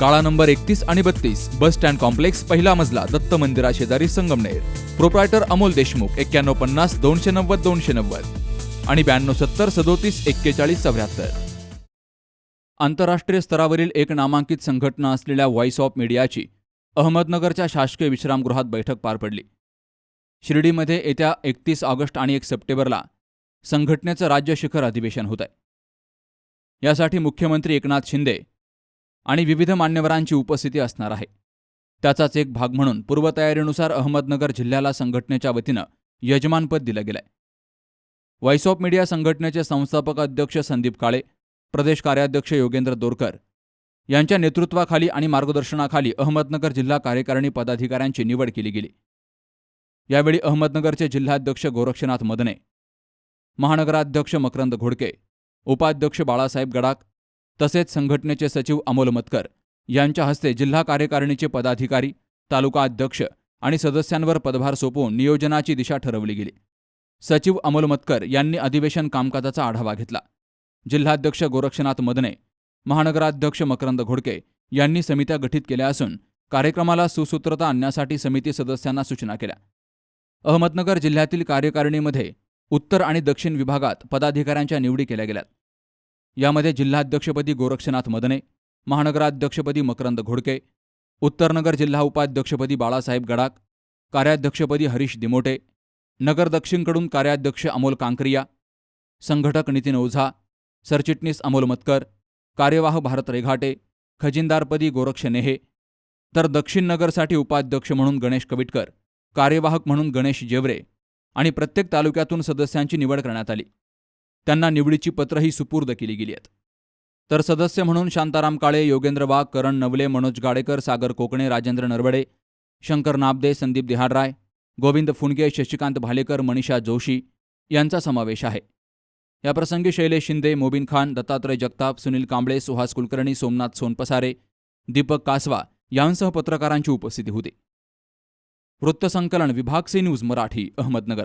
काळा नंबर एकतीस आणि बत्तीस बस स्टँड कॉम्प्लेक्स पहिला मजला दत्त मंदिरा शेजारी संगमनेर. प्रोप्रायटर अमोल देशमुख एक्क्याण्णव पन्नास दोनशे नव्वद दोनशे नव्वद. आणि ब्याण्णव सत्तर सदोतीस एक्केचाळीस चौऱ्याहत्तर. आंतरराष्ट्रीय स्तरावरील एक नामांकित संघटना असलेल्या व्हॉइस ऑफ मीडियाची अहमदनगरच्या शासकीय विश्रामगृहात बैठक पार पडली. शिर्डीमध्ये येत्या एकतीस ऑगस्ट आणि एक सप्टेंबरला संघटनेचं राज्य शिखर अधिवेशन होत आहे यासाठी मुख्यमंत्री एकनाथ शिंदे आणि विविध मान्यवरांची उपस्थिती असणार आहे. त्याचाच एक भाग म्हणून पूर्वतयारीनुसार अहमदनगर जिल्ह्याला संघटनेच्या वतीनं यजमानपद दिलं गेलंय. व्हॉइस ऑफ मीडिया संघटनेचे संस्थापक अध्यक्ष संदीप काळे प्रदेश कार्याध्यक्ष योगेंद्र दोरकर यांच्या नेतृत्वाखाली आणि मार्गदर्शनाखाली अहमदनगर जिल्हा कार्यकारिणी पदाधिकाऱ्यांची निवड केली गेली. यावेळी अहमदनगरचे जिल्हाध्यक्ष गोरक्षनाथ मदने महानगराध्यक्ष मकरंद घोडके उपाध्यक्ष बाळासाहेब गडाक तसेच संघटनेचे सचिव अमोल मतकर यांच्या हस्ते जिल्हा कार्यकारिणीचे पदाधिकारी तालुका अध्यक्ष आणि सदस्यांवर पदभार सोपवून नियोजनाची दिशा ठरवली गेली. सचिव अमोल मतकर यांनी अधिवेशन कामकाजाचा आढावा घेतला. जिल्हाध्यक्ष गोरक्षनाथ मदने महानगराध्यक्ष मकरंद घोडके यांनी समित्या गठीत केल्या असून कार्यक्रमाला सुसूत्रता आणण्यासाठी समिती सदस्यांना सूचना केल्या. अहमदनगर जिल्ह्यातील कार्यकारिणीमध्ये उत्तर आणि दक्षिण विभागात पदाधिकाऱ्यांच्या निवडी केल्या गेल्यात. यामध्ये जिल्हाध्यक्षपदी गोरक्षनाथ मदने महानगराध्यक्षपदी मकरंद घोडके उत्तरनगर जिल्हा उपाध्यक्षपदी बाळासाहेब गडाक कार्याध्यक्षपदी हरीश दिमोटे नगर दक्षिणकडून कार्याध्यक्ष अमोल कांकरिया संघटक नितीन ओझा सरचिटणीस अमोल मतकर कार्यवाह भारत रेघाटे खजिनदारपदी गोरक्ष नेहे तर दक्षिण नगरसाठी उपाध्यक्ष म्हणून गणेश कविटकर कार्यवाहक म्हणून गणेश जेवरे आणि प्रत्येक तालुक्यातून सदस्यांची निवड करण्यात आली. त्यांना निवडीची पत्रही सुपूर्द केली गेली आहेत. तर सदस्य म्हणून शांताराम काळे योगेंद्र वाघ करण नवले मनोज गाडेकर सागर कोकणे राजेंद्र नरवडे शंकर नाबदे संदीप दिहाडराय गोविंद फुंडगे शशिकांत भालेकर मनीषा जोशी यांचा समावेश आहे. याप्रसंगी शैलेश शिंदे मोबिन खान दत्तात्रय जगताप सुनील कांबळे सुहास कुलकर्णी सोमनाथ सोनपसारे दीपक कासवा यांसह पत्रकारांची उपस्थिती होती. वृत्तसंकलन विभाग C news Marathi Ahmednagar.